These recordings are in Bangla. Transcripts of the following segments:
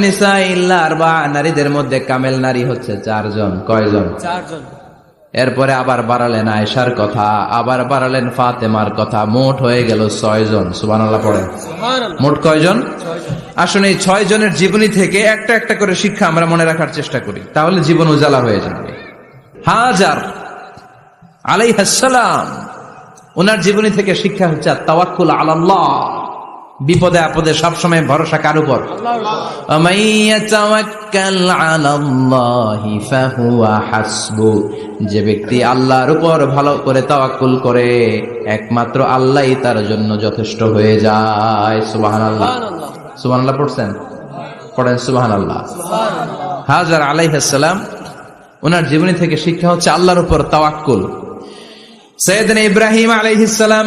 নিসা ইল্লা আরবা নারীদের মধ্যে কামেল নারী হচ্ছে চারজন কয়জন? চারজন। এরপরে আবার বাড়ালেন আয়েশার কথা আবার বাড়ালেন ফাতেমার কথা মোট হয়ে গেল ছয়জন সুবহানাল্লাহ পড়েন। সুবহানাল্লাহ। মোট কয়জন? আসলে এই ছয় জনের জীবনী থেকে একটা একটা করে শিক্ষা আমরা মনে রাখার চেষ্টা করি তাহলে জীবন উজালা হয়ে যাবে। হাজার আলাইহাসালাম ওনার জীবনী থেকে শিক্ষা হচ্ছে তাওয়াক্কুল আলাল্লাহ। বিপদে আপদে সবসময় ভরসা কার উপর? যে ব্যক্তি আল্লাহর উপর ভালো করে তাওয়াক্কুল করে একমাত্র আল্লাহই তার জন্য যথেষ্ট হয়ে যায়। সুবাহান আল্লাহ সুবাহান আল্লাহ পড়ছেন হ্যাঁ। পড়েন সুবাহান আল্লাহ হাজার আলাইহাল্লাম ওনার জীবনী থেকে শিক্ষা হচ্ছে আল্লাহর উপর তাওয়াক্কুল। সৈয়দিন ইব্রাহিম আলাইহিসালাম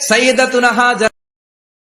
সাইয়েদাতুনা হাজার